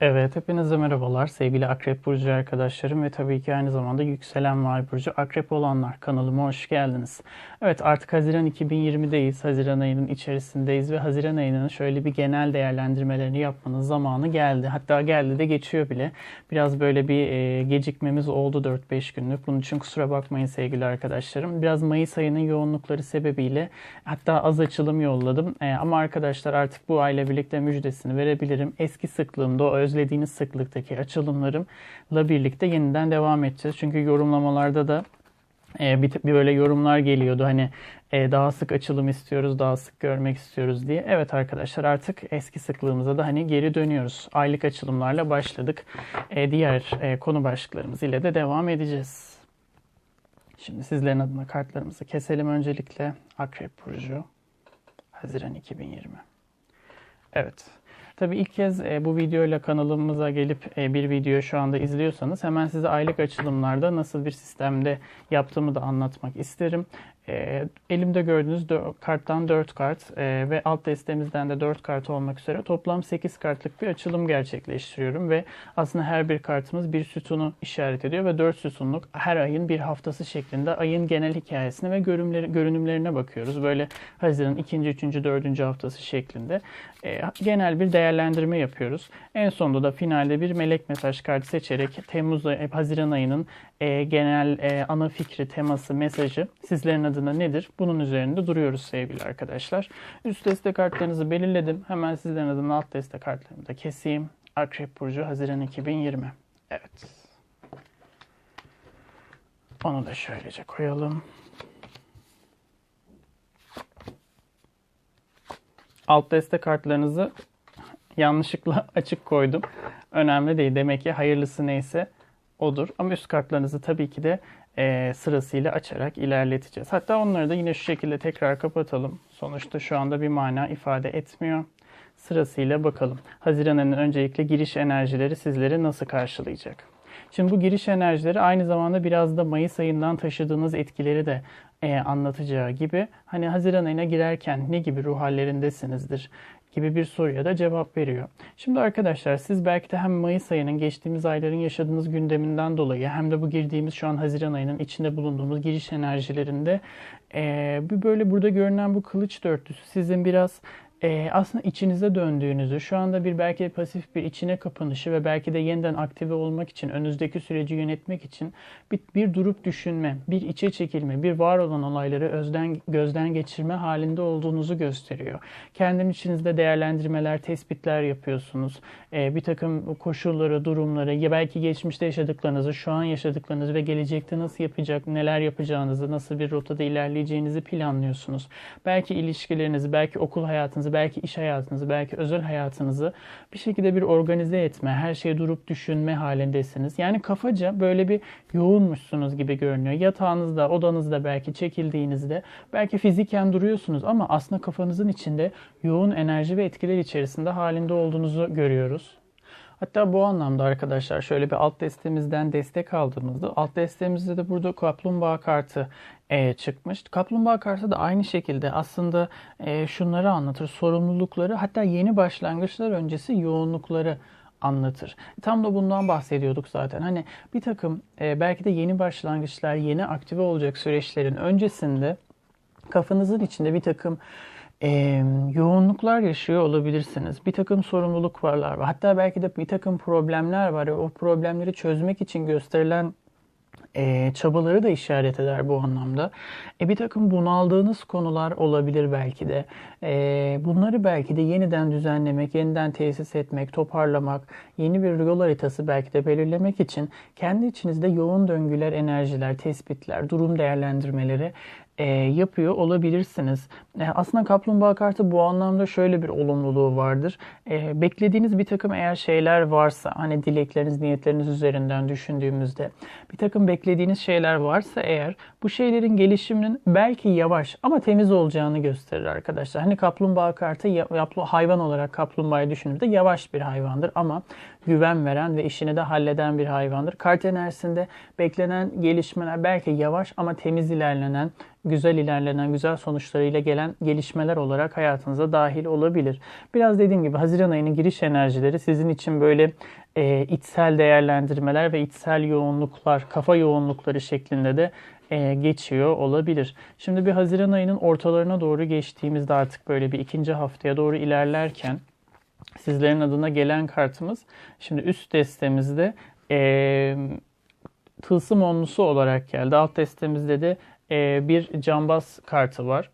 Evet, hepinize merhabalar sevgili Akrep Burcu arkadaşlarım ve tabii ki aynı zamanda yükselen Vay Burcu Akrep olanlar kanalıma hoş geldiniz. Evet artık Haziran 2020'deyiz, Haziran ayının içerisindeyiz ve Haziran ayının şöyle bir genel değerlendirmelerini yapmanın zamanı geldi. Hatta geldi de geçiyor bile. Biraz böyle bir e, gecikmemiz oldu 4-5 günlük. Bunun için kusura bakmayın sevgili arkadaşlarım. Biraz Mayıs ayının yoğunlukları sebebiyle hatta az açılım yolladım. E, ama arkadaşlar artık bu ayla birlikte müjdesini verebilirim. Eski sıklığımda o özlediğiniz sıklıktaki açılımlarımla birlikte yeniden devam edeceğiz. Çünkü yorumlamalarda da e, bir, bir böyle yorumlar geliyordu hani e, daha sık açılım istiyoruz, daha sık görmek istiyoruz diye. Evet arkadaşlar artık eski sıklığımıza da hani geri dönüyoruz. Aylık açılımlarla başladık. E, diğer e, konu başlıklarımız ile de devam edeceğiz. Şimdi sizlerin adına kartlarımızı keselim öncelikle. Akrep Burcu, Haziran 2020. Evet. Tabii ilk kez e, bu videoyla kanalımıza gelip e, bir video şu anda izliyorsanız hemen size aylık açılımlarda nasıl bir sistemde yaptığımı da anlatmak isterim. E, elimde gördüğünüz karttan 4 kart e, ve alt destemizden de 4 kart olmak üzere toplam 8 kartlık bir açılım gerçekleştiriyorum ve aslında her bir kartımız bir sütunu işaret ediyor ve 4 sütunluk her ayın bir haftası şeklinde ayın genel hikayesine ve görünümlerine bakıyoruz. Böyle Haziran 2. 3. 4. haftası şeklinde e, genel bir değerlendirme yapıyoruz. En sonunda da finalde bir melek mesaj kartı seçerek Temmuz Haziran ayının genel ana fikri, teması, mesajı sizlerin adına nedir? Bunun üzerinde duruyoruz sevgili arkadaşlar. Üst deste kartlarınızı belirledim. Hemen sizlerin adına alt deste kartlarımı da keseyim. Akrep Burcu Haziran 2020. Evet. Onu da şöylece koyalım. Alt deste kartlarınızı yanlışlıkla açık koydum. Önemli değil. Demek ki hayırlısı neyse odur. Ama üst kartlarınızı tabii ki de e, sırasıyla açarak ilerleteceğiz. Hatta onları da yine şu şekilde tekrar kapatalım. Sonuçta şu anda bir mana ifade etmiyor. Sırasıyla bakalım. Haziran ayının öncelikle giriş enerjileri sizleri nasıl karşılayacak? Şimdi bu giriş enerjileri aynı zamanda biraz da Mayıs ayından taşıdığınız etkileri de e, anlatacağı gibi hani Haziran ayına girerken ne gibi ruh hallerindesinizdir? Gibi bir soruya da cevap veriyor. Şimdi arkadaşlar siz belki de hem Mayıs ayının geçtiğimiz ayların yaşadığınız gündeminden dolayı hem de bu girdiğimiz şu an Haziran ayının içinde bulunduğumuz giriş enerjilerinde bir böyle burada görünen bu kılıç dörtlüsü sizin biraz e, aslında içinize döndüğünüzü, şu anda bir belki pasif bir içine kapanışı ve belki de yeniden aktive olmak için, önünüzdeki süreci yönetmek için bir, bir durup düşünme, bir içe çekilme, bir var olan olayları özden, gözden geçirme halinde olduğunuzu gösteriyor. Kendin içinizde değerlendirmeler, tespitler yapıyorsunuz. E, bir takım koşulları, durumları, ya belki geçmişte yaşadıklarınızı, şu an yaşadıklarınızı ve gelecekte nasıl yapacak, neler yapacağınızı, nasıl bir rotada ilerleyeceğinizi planlıyorsunuz. Belki ilişkilerinizi, belki okul hayatınızı, hayatınızı, belki iş hayatınızı, belki özel hayatınızı bir şekilde bir organize etme, her şeyi durup düşünme halindesiniz. Yani kafaca böyle bir yoğunmuşsunuz gibi görünüyor. Yatağınızda, odanızda belki çekildiğinizde belki fiziken duruyorsunuz ama aslında kafanızın içinde yoğun enerji ve etkiler içerisinde halinde olduğunuzu görüyoruz. Hatta bu anlamda arkadaşlar şöyle bir alt destemizden destek aldığımızda alt destemizde de burada kaplumbağa kartı e, çıkmış. Kaplumbağa kartı da aynı şekilde aslında e, şunları anlatır. Sorumlulukları hatta yeni başlangıçlar öncesi yoğunlukları anlatır. Tam da bundan bahsediyorduk zaten. Hani bir takım e, belki de yeni başlangıçlar, yeni aktive olacak süreçlerin öncesinde kafanızın içinde bir takım e, yoğunluklar yaşıyor olabilirsiniz. Bir takım sorumluluklar var. Hatta belki de bir takım problemler var. O problemleri çözmek için gösterilen e, çabaları da işaret eder bu anlamda. E, bir takım bunaldığınız konular olabilir belki de. E, bunları belki de yeniden düzenlemek, yeniden tesis etmek, toparlamak, yeni bir yol haritası belki de belirlemek için kendi içinizde yoğun döngüler, enerjiler, tespitler, durum değerlendirmeleri e, yapıyor olabilirsiniz. E, aslında kaplumbağa kartı bu anlamda şöyle bir olumluluğu vardır. E, beklediğiniz bir takım eğer şeyler varsa, hani dilekleriniz, niyetleriniz üzerinden düşündüğümüzde bir takım beklediğiniz şeyler varsa eğer bu şeylerin gelişiminin belki yavaş ama temiz olacağını gösterir arkadaşlar. Hani kaplumbağa kartı hayvan olarak kaplumbağayı düşündüğümüzde yavaş bir hayvandır ama güven veren ve işini de halleden bir hayvandır. Kart enerjisinde beklenen gelişmeler belki yavaş ama temiz ilerlenen güzel ilerlenen, güzel sonuçlarıyla gelen gelişmeler olarak hayatınıza dahil olabilir. Biraz dediğim gibi Haziran ayının giriş enerjileri sizin için böyle e, içsel değerlendirmeler ve içsel yoğunluklar, kafa yoğunlukları şeklinde de e, geçiyor olabilir. Şimdi bir Haziran ayının ortalarına doğru geçtiğimizde artık böyle bir ikinci haftaya doğru ilerlerken sizlerin adına gelen kartımız şimdi üst destemizde e, tılsım onlusu olarak geldi. Alt destemizde de e, bir cambaz kartı var.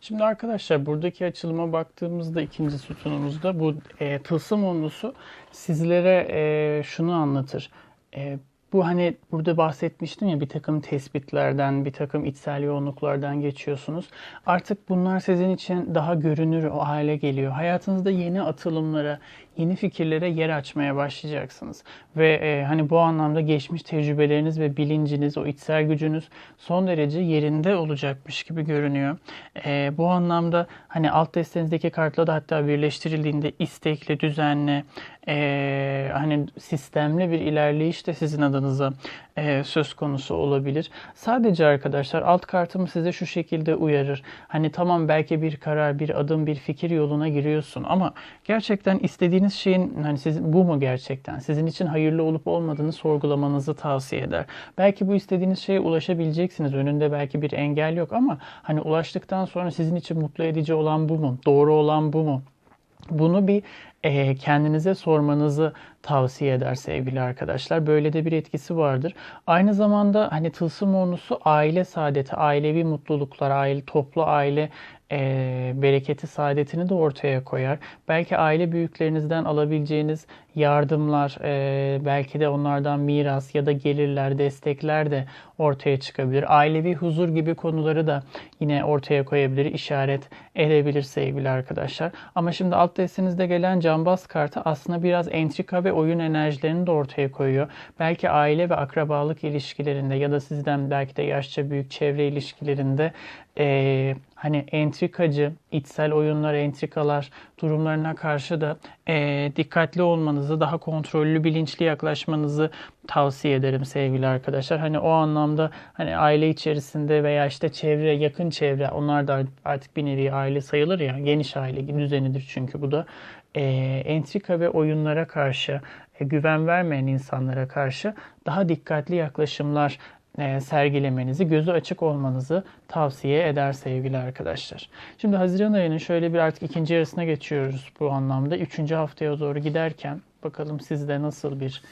Şimdi arkadaşlar buradaki açılıma baktığımızda ikinci sütunumuzda bu e, tılsım onlusu sizlere e, şunu anlatır. E, bu hani burada bahsetmiştim ya bir takım tespitlerden, bir takım içsel yoğunluklardan geçiyorsunuz. Artık bunlar sizin için daha görünür o hale geliyor. Hayatınızda yeni atılımlara, yeni fikirlere yer açmaya başlayacaksınız. Ve e, hani bu anlamda geçmiş tecrübeleriniz ve bilinciniz, o içsel gücünüz son derece yerinde olacakmış gibi görünüyor. E, bu anlamda hani alt destenizdeki kartla da hatta birleştirildiğinde istekli, düzenli, e, hani sistemli bir ilerleyiş de sizin adınıza e, söz konusu olabilir. Sadece arkadaşlar alt kartımı size şu şekilde uyarır. Hani tamam belki bir karar, bir adım, bir fikir yoluna giriyorsun ama gerçekten istediğiniz şeyin hani sizin bu mu gerçekten? Sizin için hayırlı olup olmadığını sorgulamanızı tavsiye eder. Belki bu istediğiniz şeye ulaşabileceksiniz. Önünde belki bir engel yok ama hani ulaştıktan sonra sizin için mutlu edici olan bu mu? Doğru olan bu mu? Bunu bir e, kendinize sormanızı tavsiye eder sevgili arkadaşlar. Böyle de bir etkisi vardır. Aynı zamanda hani tılsım onusu aile saadeti, ailevi mutluluklar, aile, toplu aile e, bereketi, saadetini de ortaya koyar. Belki aile büyüklerinizden alabileceğiniz yardımlar, e, belki de onlardan miras ya da gelirler, destekler de ortaya çıkabilir. Ailevi huzur gibi konuları da yine ortaya koyabilir, işaret edebilir sevgili arkadaşlar. Ama şimdi alt destinizde gelen cambaz kartı aslında biraz entrika ve oyun enerjilerini de ortaya koyuyor. Belki aile ve akrabalık ilişkilerinde ya da sizden belki de yaşça büyük çevre ilişkilerinde e, hani entrikacı, içsel oyunlar, entrikalar durumlarına karşı da e, dikkatli olmanızı, daha kontrollü, bilinçli yaklaşmanızı tavsiye ederim sevgili arkadaşlar. Hani o anlamda hani aile içerisinde veya işte çevre, yakın çevre onlar da artık bir nevi aile sayılır ya. Geniş aile düzenidir çünkü bu da. E, entrika ve oyunlara karşı, e, güven vermeyen insanlara karşı daha dikkatli yaklaşımlar sergilemenizi, gözü açık olmanızı tavsiye eder sevgili arkadaşlar. Şimdi Haziran ayının şöyle bir artık ikinci yarısına geçiyoruz bu anlamda. Üçüncü haftaya doğru giderken bakalım sizde nasıl bir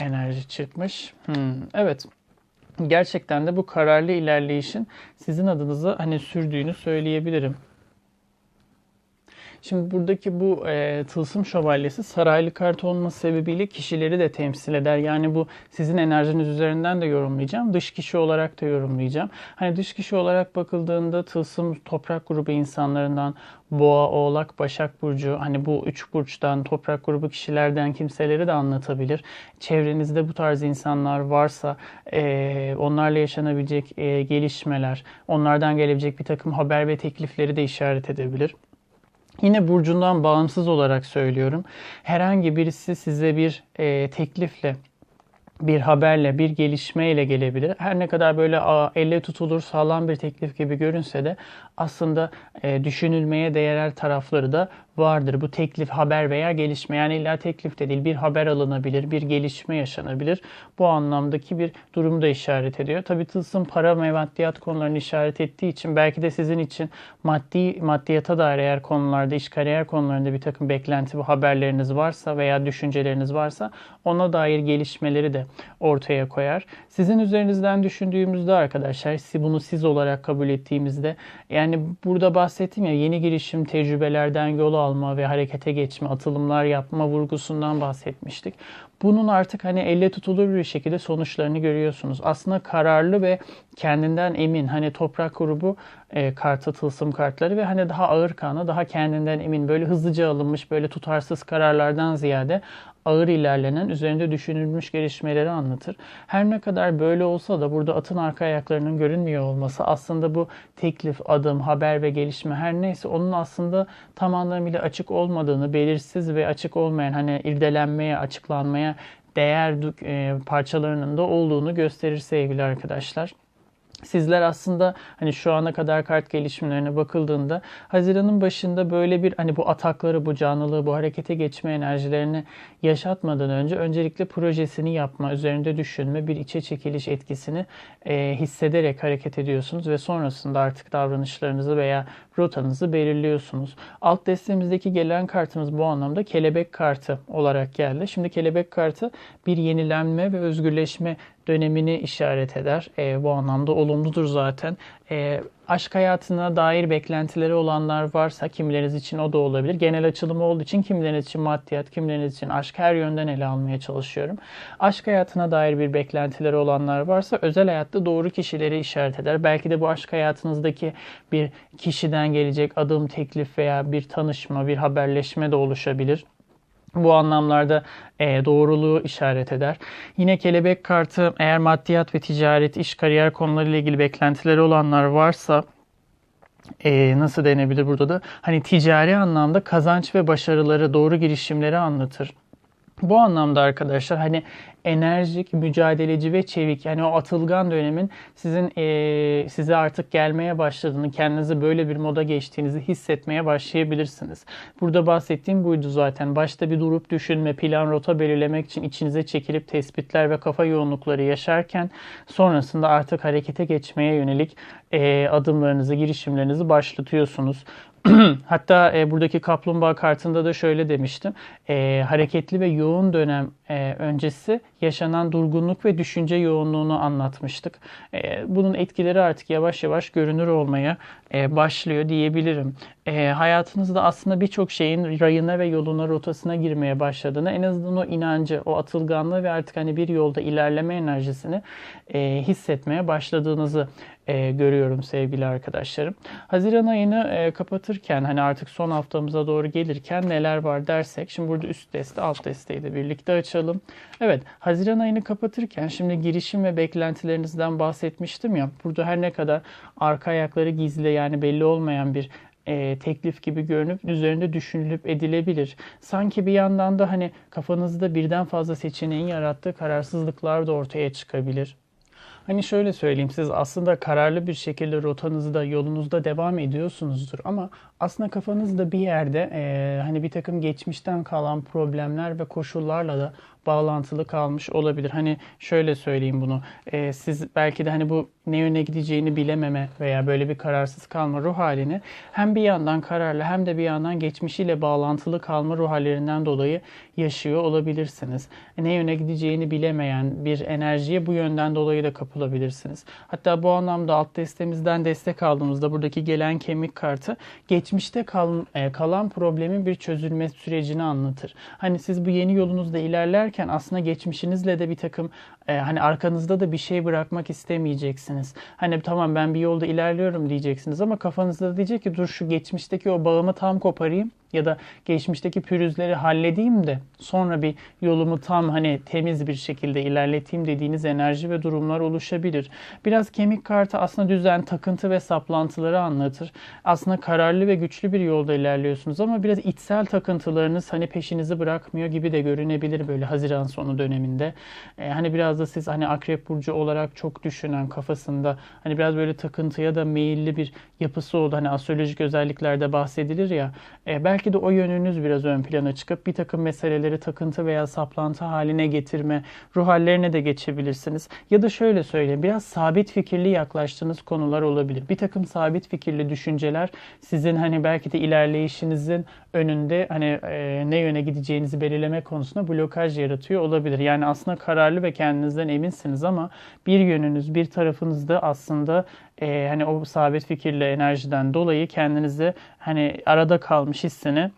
enerji çıkmış. Hmm, evet. Gerçekten de bu kararlı ilerleyişin sizin adınıza hani sürdüğünü söyleyebilirim. Şimdi buradaki bu e, tılsım şövalyesi saraylı kart olması sebebiyle kişileri de temsil eder. Yani bu sizin enerjiniz üzerinden de yorumlayacağım. Dış kişi olarak da yorumlayacağım. Hani dış kişi olarak bakıldığında tılsım toprak grubu insanlarından Boğa, Oğlak, Başak Burcu hani bu üç burçtan toprak grubu kişilerden kimseleri de anlatabilir. Çevrenizde bu tarz insanlar varsa e, onlarla yaşanabilecek e, gelişmeler, onlardan gelebilecek bir takım haber ve teklifleri de işaret edebilir. Yine burcundan bağımsız olarak söylüyorum. Herhangi birisi size bir e, teklifle bir haberle, bir gelişmeyle gelebilir. Her ne kadar böyle elle tutulur sağlam bir teklif gibi görünse de aslında e, düşünülmeye değer tarafları da vardır. Bu teklif, haber veya gelişme yani illa teklif de değil bir haber alınabilir, bir gelişme yaşanabilir. Bu anlamdaki bir durumu da işaret ediyor. Tabi tılsım para ve maddiyat konularını işaret ettiği için belki de sizin için maddi maddiyata dair eğer konularda, iş kariyer konularında bir takım beklenti bu haberleriniz varsa veya düşünceleriniz varsa ona dair gelişmeleri de ortaya koyar. Sizin üzerinizden düşündüğümüzde arkadaşlar bunu siz olarak kabul ettiğimizde yani burada bahsettiğim ya yeni girişim tecrübelerden yol alma ve harekete geçme, atılımlar yapma vurgusundan bahsetmiştik. Bunun artık hani elle tutulur bir şekilde sonuçlarını görüyorsunuz. Aslında kararlı ve kendinden emin hani toprak grubu e, kartı tılsım kartları ve hani daha ağır kanı daha kendinden emin böyle hızlıca alınmış böyle tutarsız kararlardan ziyade ağır ilerlenen, üzerinde düşünülmüş gelişmeleri anlatır. Her ne kadar böyle olsa da burada atın arka ayaklarının görünmüyor olması aslında bu teklif, adım, haber ve gelişme her neyse onun aslında tam anlamıyla açık olmadığını, belirsiz ve açık olmayan hani irdelenmeye, açıklanmaya değer e, parçalarının da olduğunu gösterir sevgili arkadaşlar. Sizler aslında hani şu ana kadar kart gelişimlerine bakıldığında Haziran'ın başında böyle bir hani bu atakları, bu canlılığı, bu harekete geçme enerjilerini yaşatmadan önce öncelikle projesini yapma, üzerinde düşünme, bir içe çekiliş etkisini e, hissederek hareket ediyorsunuz ve sonrasında artık davranışlarınızı veya rotanızı belirliyorsunuz. Alt destemizdeki gelen kartımız bu anlamda kelebek kartı olarak geldi. Şimdi kelebek kartı bir yenilenme ve özgürleşme dönemini işaret eder. E, bu anlamda olumludur zaten. E, aşk hayatına dair beklentileri olanlar varsa kimileriniz için o da olabilir. Genel açılımı olduğu için kimileriniz için maddiyat, kimileriniz için aşk her yönden ele almaya çalışıyorum. Aşk hayatına dair bir beklentileri olanlar varsa özel hayatta doğru kişileri işaret eder. Belki de bu aşk hayatınızdaki bir kişiden gelecek adım, teklif veya bir tanışma, bir haberleşme de oluşabilir bu anlamlarda e, doğruluğu işaret eder. Yine kelebek kartı eğer maddiyat ve ticaret, iş, kariyer konularıyla ilgili beklentileri olanlar varsa e, nasıl denebilir burada da hani ticari anlamda kazanç ve başarıları, doğru girişimleri anlatır. Bu anlamda arkadaşlar hani enerjik, mücadeleci ve çevik yani o atılgan dönemin sizin e, size artık gelmeye başladığını, kendinizi böyle bir moda geçtiğinizi hissetmeye başlayabilirsiniz. Burada bahsettiğim buydu zaten. Başta bir durup düşünme, plan, rota belirlemek için içinize çekilip tespitler ve kafa yoğunlukları yaşarken sonrasında artık harekete geçmeye yönelik e, adımlarınızı, girişimlerinizi başlatıyorsunuz. Hatta e, buradaki kaplumbağa kartında da şöyle demiştim. E, hareketli ve yoğun dönem e, öncesi yaşanan durgunluk ve düşünce yoğunluğunu anlatmıştık. E, bunun etkileri artık yavaş yavaş görünür olmaya e, başlıyor diyebilirim. E, hayatınızda aslında birçok şeyin rayına ve yoluna, rotasına girmeye başladığını, en azından o inancı, o atılganlığı ve artık hani bir yolda ilerleme enerjisini e, hissetmeye başladığınızı e, görüyorum sevgili arkadaşlarım. Haziran ayını e, kapatırken hani artık son haftamıza doğru gelirken neler var dersek şimdi burada üst deste alt desteyi de birlikte açalım. Evet Haziran ayını kapatırken şimdi girişim ve beklentilerinizden bahsetmiştim ya burada her ne kadar arka ayakları gizli yani belli olmayan bir e, teklif gibi görünüp üzerinde düşünülüp edilebilir. Sanki bir yandan da hani kafanızda birden fazla seçeneğin yarattığı kararsızlıklar da ortaya çıkabilir. Hani şöyle söyleyeyim siz aslında kararlı bir şekilde rotanızda yolunuzda devam ediyorsunuzdur ama aslında kafanızda bir yerde e, hani bir takım geçmişten kalan problemler ve koşullarla da bağlantılı kalmış olabilir. Hani şöyle söyleyeyim bunu. E, siz belki de hani bu ne yöne gideceğini bilememe veya böyle bir kararsız kalma ruh halini hem bir yandan kararlı hem de bir yandan geçmişiyle bağlantılı kalma ruh hallerinden dolayı yaşıyor olabilirsiniz. Ne yöne gideceğini bilemeyen bir enerjiye bu yönden dolayı da kapılabilirsiniz. Hatta bu anlamda alt destemizden destek aldığımızda buradaki gelen kemik kartı geçmişte kal, e, kalan problemin bir çözülme sürecini anlatır. Hani siz bu yeni yolunuzda ilerlerken aslında geçmişinizle de bir takım e, hani arkanızda da bir şey bırakmak istemeyeceksiniz. Hani tamam ben bir yolda ilerliyorum diyeceksiniz ama kafanızda diyecek ki dur şu geçmişteki o bağımı tam koparayım ya da geçmişteki pürüzleri halledeyim de sonra bir yolumu tam hani temiz bir şekilde ilerleteyim dediğiniz enerji ve durumlar oluşabilir. Biraz kemik kartı aslında düzen, takıntı ve saplantıları anlatır. Aslında kararlı ve güçlü bir yolda ilerliyorsunuz ama biraz içsel takıntılarınız hani peşinizi bırakmıyor gibi de görünebilir böyle Haziran sonu döneminde. Ee, hani biraz da siz hani Akrep Burcu olarak çok düşünen kafasında hani biraz böyle takıntıya da meyilli bir yapısı oldu. Hani astrolojik özelliklerde bahsedilir ya. E, belki belki de o yönünüz biraz ön plana çıkıp bir takım meseleleri takıntı veya saplantı haline getirme ruh hallerine de geçebilirsiniz. Ya da şöyle söyleyeyim biraz sabit fikirli yaklaştığınız konular olabilir. Bir takım sabit fikirli düşünceler sizin hani belki de ilerleyişinizin önünde hani e, ne yöne gideceğinizi belirleme konusunda blokaj yaratıyor olabilir. Yani aslında kararlı ve kendinizden eminsiniz ama bir yönünüz, bir tarafınızda aslında e, hani o sabit fikirli enerjiden dolayı kendinizi hani arada kalmış hissini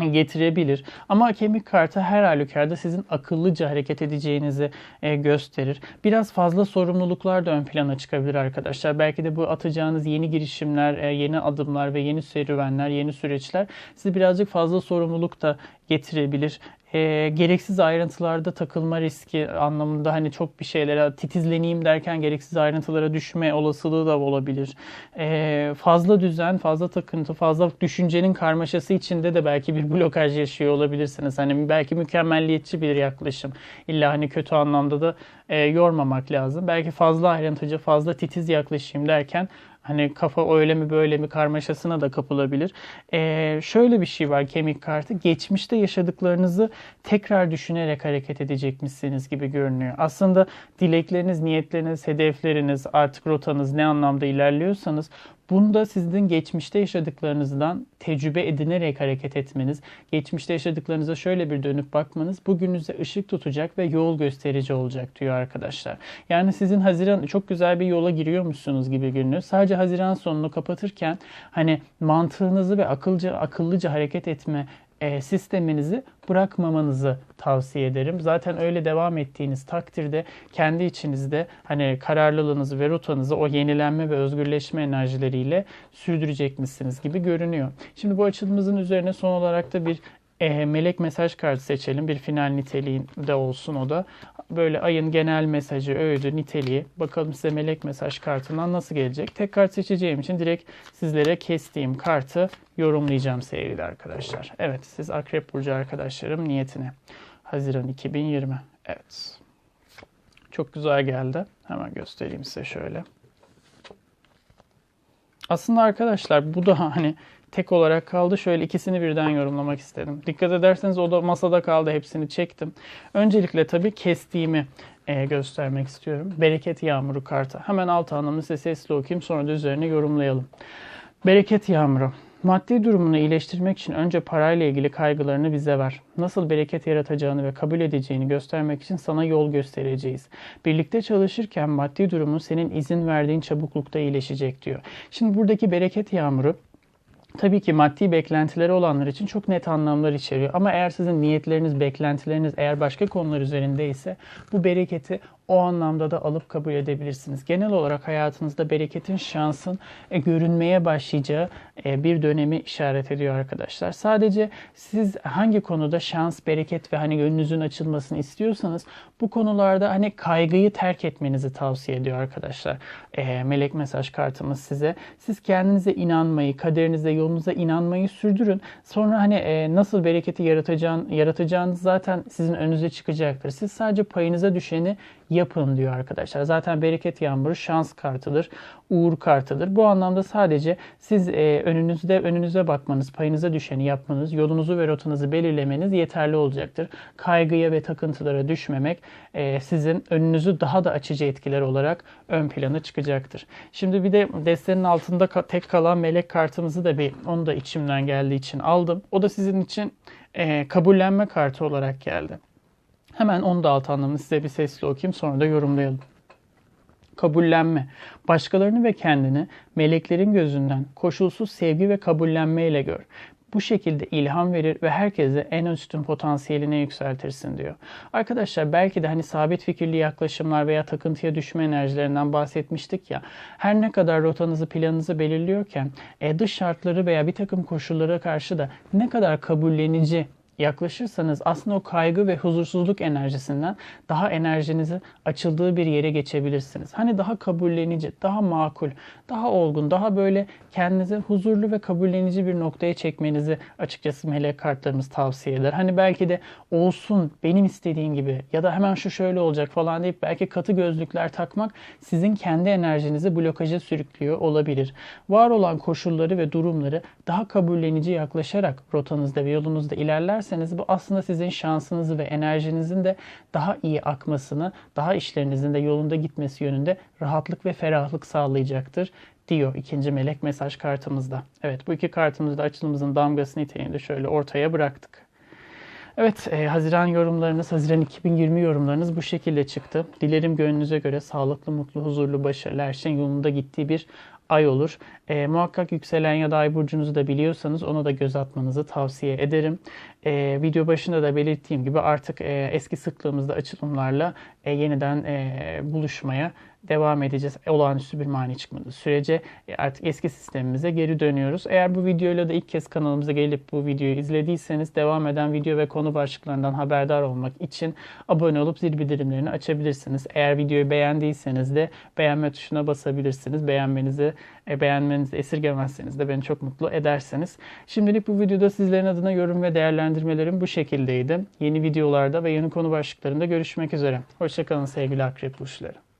getirebilir. Ama kemik kartı her halükarda sizin akıllıca hareket edeceğinizi e, gösterir. Biraz fazla sorumluluklar da ön plana çıkabilir arkadaşlar. Belki de bu atacağınız yeni girişimler, e, yeni adımlar ve yeni serüvenler, yeni süreçler sizi birazcık fazla sorumluluk da getirebilir. E, gereksiz ayrıntılarda takılma riski anlamında hani çok bir şeylere titizleneyim derken gereksiz ayrıntılara düşme olasılığı da olabilir. E, fazla düzen, fazla takıntı, fazla düşüncenin karmaşası içinde de belki bir blokaj yaşıyor olabilirsiniz. Hani belki mükemmelliyetçi bir yaklaşım. İlla hani kötü anlamda da e, yormamak lazım. Belki fazla ayrıntıcı, fazla titiz yaklaşayım derken Hani kafa öyle mi böyle mi karmaşasına da kapılabilir. Ee, şöyle bir şey var kemik kartı. Geçmişte yaşadıklarınızı tekrar düşünerek hareket edecekmişsiniz gibi görünüyor. Aslında dilekleriniz, niyetleriniz, hedefleriniz, artık rotanız ne anlamda ilerliyorsanız Bunda sizin geçmişte yaşadıklarınızdan tecrübe edinerek hareket etmeniz, geçmişte yaşadıklarınıza şöyle bir dönüp bakmanız bugününüze ışık tutacak ve yol gösterici olacak diyor arkadaşlar. Yani sizin Haziran çok güzel bir yola giriyormuşsunuz gibi görünüyor. Sadece Haziran sonunu kapatırken hani mantığınızı ve akılcı akıllıca hareket etme e, sisteminizi bırakmamanızı tavsiye ederim. Zaten öyle devam ettiğiniz takdirde kendi içinizde hani kararlılığınızı ve rotanızı o yenilenme ve özgürleşme enerjileriyle sürdürecekmişsiniz gibi görünüyor. Şimdi bu açılımımızın üzerine son olarak da bir e, melek mesaj kartı seçelim. Bir final niteliğinde olsun o da. Böyle ayın genel mesajı, öğüdü, niteliği. Bakalım size melek mesaj kartından nasıl gelecek. Tek kart seçeceğim için direkt sizlere kestiğim kartı yorumlayacağım sevgili arkadaşlar. Evet siz Akrep Burcu arkadaşlarım niyetine. Haziran 2020. Evet. Çok güzel geldi. Hemen göstereyim size şöyle. Aslında arkadaşlar bu da hani tek olarak kaldı. Şöyle ikisini birden yorumlamak istedim. Dikkat ederseniz o da masada kaldı. Hepsini çektim. Öncelikle tabii kestiğimi e, göstermek istiyorum. Bereket yağmuru kartı. Hemen alt anlamını sesli okuyayım. Sonra da üzerine yorumlayalım. Bereket yağmuru. Maddi durumunu iyileştirmek için önce parayla ilgili kaygılarını bize ver. Nasıl bereket yaratacağını ve kabul edeceğini göstermek için sana yol göstereceğiz. Birlikte çalışırken maddi durumun senin izin verdiğin çabuklukta iyileşecek diyor. Şimdi buradaki bereket yağmuru tabii ki maddi beklentileri olanlar için çok net anlamlar içeriyor. Ama eğer sizin niyetleriniz, beklentileriniz eğer başka konular üzerinde ise bu bereketi o anlamda da alıp kabul edebilirsiniz. Genel olarak hayatınızda bereketin, şansın e, görünmeye başlayacağı e, bir dönemi işaret ediyor arkadaşlar. Sadece siz hangi konuda şans, bereket ve hani gönlünüzün açılmasını istiyorsanız bu konularda hani kaygıyı terk etmenizi tavsiye ediyor arkadaşlar. E, melek mesaj kartımız size. Siz kendinize inanmayı, kaderinize, yolunuza inanmayı sürdürün. Sonra hani e, nasıl bereketi yaratacağın, yaratacağınız zaten sizin önünüze çıkacaktır. Siz sadece payınıza düşeni yapın diyor arkadaşlar. Zaten bereket yağmuru şans kartıdır, uğur kartıdır. Bu anlamda sadece siz e, önünüzde önünüze bakmanız, payınıza düşeni yapmanız, yolunuzu ve rotanızı belirlemeniz yeterli olacaktır. Kaygıya ve takıntılara düşmemek e, sizin önünüzü daha da açıcı etkiler olarak ön plana çıkacaktır. Şimdi bir de destenin altında tek kalan melek kartımızı da bir onu da içimden geldiği için aldım. O da sizin için e, kabullenme kartı olarak geldi. Hemen onu da alt anlamını size bir sesli okuyayım sonra da yorumlayalım. Kabullenme. Başkalarını ve kendini meleklerin gözünden koşulsuz sevgi ve kabullenmeyle gör. Bu şekilde ilham verir ve herkese en üstün potansiyeline yükseltirsin diyor. Arkadaşlar belki de hani sabit fikirli yaklaşımlar veya takıntıya düşme enerjilerinden bahsetmiştik ya. Her ne kadar rotanızı planınızı belirliyorken e, dış şartları veya bir takım koşullara karşı da ne kadar kabullenici yaklaşırsanız aslında o kaygı ve huzursuzluk enerjisinden daha enerjinizi açıldığı bir yere geçebilirsiniz. Hani daha kabullenici, daha makul, daha olgun, daha böyle kendinizi huzurlu ve kabullenici bir noktaya çekmenizi açıkçası melek kartlarımız tavsiye eder. Hani belki de olsun benim istediğim gibi ya da hemen şu şöyle olacak falan deyip belki katı gözlükler takmak sizin kendi enerjinizi blokaja sürüklüyor olabilir. Var olan koşulları ve durumları daha kabullenici yaklaşarak rotanızda ve yolunuzda ilerlerseniz bu aslında sizin şansınızı ve enerjinizin de daha iyi akmasını, daha işlerinizin de yolunda gitmesi yönünde rahatlık ve ferahlık sağlayacaktır diyor ikinci melek mesaj kartımızda. Evet bu iki kartımızda açılımımızın damgası niteliğinde şöyle ortaya bıraktık. Evet, e, Haziran yorumlarınız, Haziran 2020 yorumlarınız bu şekilde çıktı. Dilerim gönlünüze göre sağlıklı, mutlu, huzurlu, başarılı, her şeyin yolunda gittiği bir ay olur. E, muhakkak yükselen ya da ay burcunuzu da biliyorsanız ona da göz atmanızı tavsiye ederim. E, video başında da belirttiğim gibi artık e, eski sıklığımızda açılımlarla e, yeniden e, buluşmaya devam edeceğiz. Olağanüstü bir mani çıkmadığı sürece e, artık eski sistemimize geri dönüyoruz. Eğer bu videoyla da ilk kez kanalımıza gelip bu videoyu izlediyseniz devam eden video ve konu başlıklarından haberdar olmak için abone olup zil bildirimlerini açabilirsiniz. Eğer videoyu beğendiyseniz de beğenme tuşuna basabilirsiniz. Beğenmenizi e, beğenmenizi esirgemezseniz de beni çok mutlu ederseniz. Şimdilik bu videoda sizlerin adına yorum ve değerlendirmelerim bu şekildeydi. Yeni videolarda ve yeni konu başlıklarında görüşmek üzere. Hoşçakalın sevgili akrep burçları.